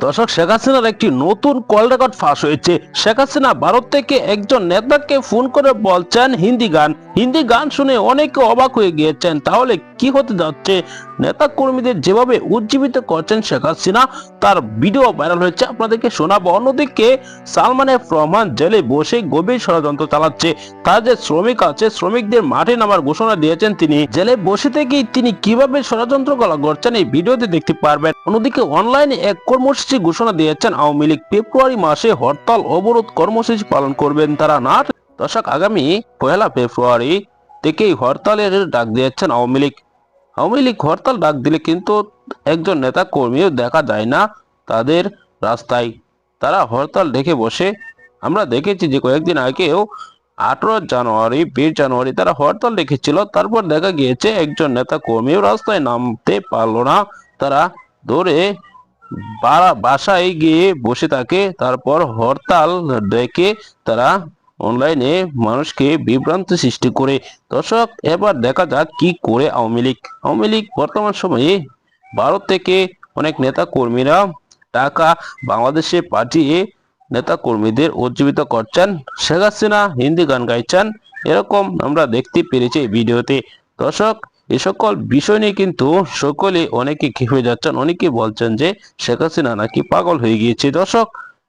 দর্শক, শেখ হাসিনার একটি নতুন কল রেকর্ড ফাঁস হয়েছে। শেখ হাসিনা ভারত থেকে একজন নেতাকে ফোন করে বলছেন, হিন্দি গান। হিন্দি গান শুনে অনেকে অবাক হয়ে গিয়েছেন। তাহলে কি হতে যাচ্ছে? নেতা কর্মীদের যেভাবে উজ্জীবিত করছেন শেখ হাসিনা, তার ভিডিও ভাইরাল হয়েছে। আপনাদেরকে শোনাবো। অন্যদিকে সালমান এফ রহমান জেলে বসে গভীর ষড়যন্ত্র চালাচ্ছে। তার যে শ্রমিক আছে, শ্রমিকদের মাঠে নামার ঘোষণা দিয়েছেন তিনি। জেলে বসে থেকেই তিনি কীভাবে ষড়যন্ত্র করা করছেন এই ভিডিওতে দেখতে পারবেন। অন্যদিকে অনলাইনে এক কর্মসূচি ঘোষণা দিয়েছেন আওয়ামী লীগ। ফেব্রুয়ারি মাসে হরতাল, অবরোধ কর্মসূচি পালন করবেন তারা। না দর্শক আগামী পয়লা ফেব্রুয়ারি থেকেই হরতালের ডাক দিয়েছেন আওয়ামী লীগ। আওয়ামী লীগ হরতাল ডাক দিলে কিন্তু একজন নেতা কর্মীও দেখা যায় না তাদের রাস্তায়। তারা হরতাল ডেকে বসে। আমরা দেখেছি যে কয়েকদিন আগেও আঠারো জানুয়ারি, বিশ জানুয়ারি তারা হরতাল ডেকেছিল। তারপর দেখা গিয়েছে একজন নেতা কর্মীও রাস্তায় নামতে পারল না। তারা ধরে বাড়া বাসায় গিয়ে বসে থাকে। তারপর হরতাল ডেকে তারা অনলাইনে মানুষকে বিভ্রান্তি সৃষ্টি করে। দর্শক, এবার দেখা যাক কি করে আওয়ামী লীগ। আওয়ামী লীগ বর্তমান সময়ে ভারত থেকে অনেক নেতা কর্মীরা টাকা বাংলাদেশে পাঠিয়ে নেতা কর্মীদের উজ্জীবিত করছেন। শেখ হাসিনা হিন্দি গান গাইছেন। এরকম আমরা দেখতে পেরেছি ভিডিওতে। দর্শক, এ সকল বিষয় নিয়ে কিন্তু সকলে অনেকে খেপে যাচ্ছেন। অনেকে বলছেন যে শেখ হাসিনা নাকি পাগল হয়ে গিয়েছে। দর্শক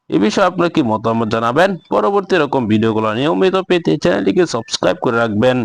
এ বিষয়ে আপনার কি মতামত জানাবেন? পরবর্তী এরকম ভিডিওগুলো নিয়মিত পেতে চ্যানেলটিকে সাবস্ক্রাইব করে রাখবেন।